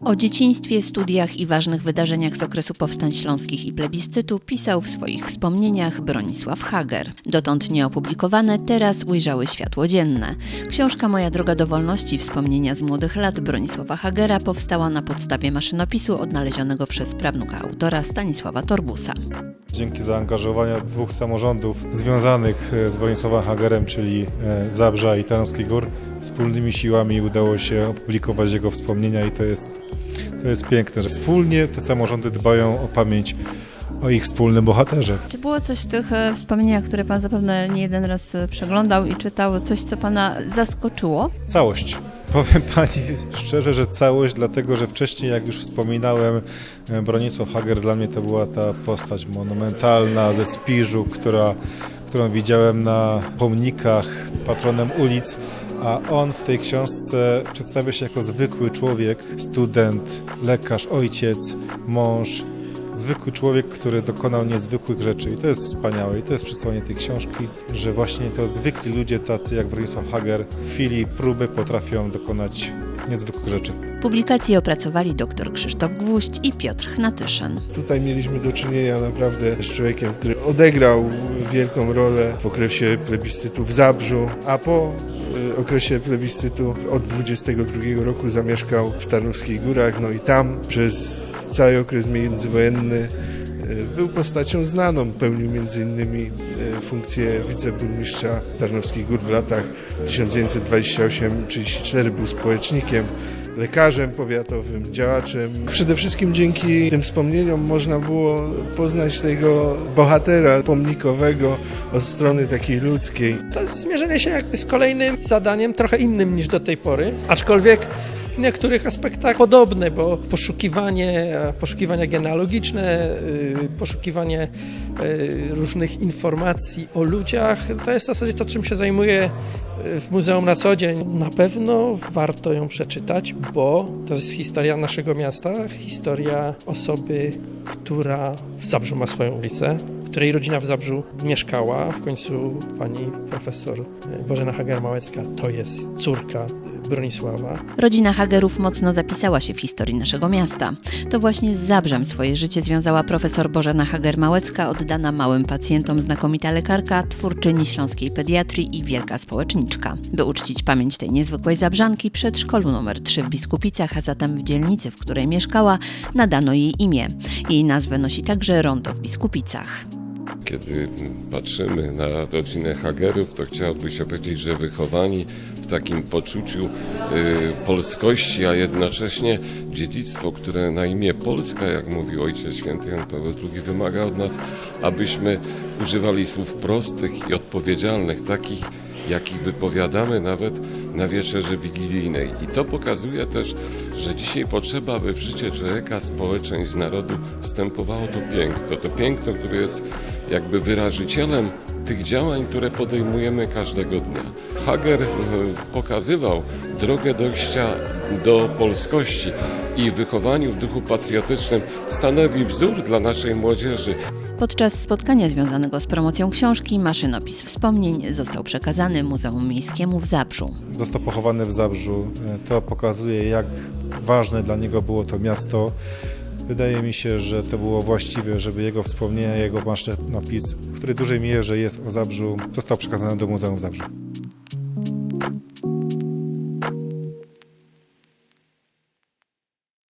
O dzieciństwie, studiach i ważnych wydarzeniach z okresu powstań śląskich i plebiscytu pisał w swoich wspomnieniach Bronisław Hager. Dotąd nieopublikowane, teraz ujrzały światło dzienne. Książka Moja droga do wolności wspomnienia z młodych lat Bronisława Hagera powstała na podstawie maszynopisu odnalezionego przez prawnuka autora Stanisława Torbusa. Dzięki zaangażowaniu dwóch samorządów związanych e, z Bronisławem Hagerem, czyli e, Zabrza i Tarnowskich Gór, wspólnymi siłami udało się opublikować jego wspomnienia i to jest, to jest piękne, że wspólnie te samorządy dbają o pamięć o ich wspólnym bohaterze. Czy było coś w tych e, wspomnieniach, które Pan zapewne nie jeden raz przeglądał i czytał, coś, co Pana zaskoczyło? Całość. Powiem Pani szczerze, że całość, dlatego że wcześniej, jak już wspominałem, e, Bronisław Hager dla mnie to była ta postać monumentalna ze Spiżu, która, którą widziałem na pomnikach, patronem ulic, a on w tej książce przedstawia się jako zwykły człowiek, student, lekarz, ojciec, mąż, zwykły człowiek, który dokonał niezwykłych rzeczy. I to jest wspaniałe. I to jest przesłanie tej książki, że właśnie to zwykli ludzie, tacy jak Bronisław Hager, w chwili próby potrafią dokonać niezwykłych rzeczy. Publikację opracowali dr Krzysztof Gwóźdź i Piotr Hnatyszyn. Tutaj mieliśmy do czynienia naprawdę z człowiekiem, który odegrał wielką rolę w okresie plebiscytu w Zabrzu, a po y, okresie plebiscytu od 22 roku zamieszkał w Tarnowskich Górach, no i tam przez cały okres międzywojenny był postacią znaną, pełnił innymi y, funkcję wiceburmistrza Tarnowskich Gór w latach 1928-34, był społecznikiem, lekarzem powiatowym, działaczem. Przede wszystkim dzięki tym wspomnieniom można było poznać tego bohatera pomnikowego od strony takiej ludzkiej. To jest zmierzenie się jakby z kolejnym zadaniem, trochę innym niż do tej pory, aczkolwiek w niektórych aspektach podobne, bo poszukiwanie, poszukiwania genealogiczne, y, poszukiwanie y, różnych informacji o ludziach, to jest w zasadzie to, czym się zajmuję y, w muzeum na co dzień. Na pewno warto ją przeczytać, bo to jest historia naszego miasta, historia osoby, która w Zabrzu ma swoją ulicę, której rodzina w Zabrzu mieszkała. W końcu pani profesor Bożena Hager-Małecka to jest córka Bronisława. Rodzina Hagerów mocno zapisała się w historii naszego miasta. To właśnie z Zabrzem swoje życie związała profesor Bożena Hager-Małecka, oddana małym pacjentom znakomita lekarka, twórczyni śląskiej pediatrii i wielka społeczniczka. By uczcić pamięć tej niezwykłej Zabrzanki, przedszkolu numer 3 w Biskupicach, a zatem w dzielnicy, w której mieszkała, nadano jej imię. Jej nazwę nosi także rondo w Biskupicach. Kiedy patrzymy na rodzinę Hagerów, to chciałoby się powiedzieć, że wychowani w takim poczuciu y, polskości, a jednocześnie dziedzictwo, które na imię Polska, jak mówił Ojciec Święty Jan Paweł II, wymaga od nas, abyśmy używali słów prostych i odpowiedzialnych, takich, jakich wypowiadamy nawet na wieczerzy wigilijnej. I to pokazuje też, że dzisiaj potrzeba, aby w życie człowieka, społeczeństw, narodu wstępowało to piękno. To piękno, które jest jakby wyrażycielem tych działań, które podejmujemy każdego dnia. Hager e, pokazywał drogę dojścia do polskości i w wychowaniu w duchu patriotycznym stanowi wzór dla naszej młodzieży. Podczas spotkania związanego z promocją książki maszynopis wspomnień został przekazany Muzeum Miejskiemu w Zabrzu. Został pochowany w Zabrzu. E, To pokazuje, jak ważne dla niego było to miasto. Wydaje mi się, że to było właściwe, żeby jego wspomnienia, jego maszynopis, który w dużej mierze jest o Zabrzu, został przekazany do Muzeum w Zabrzu.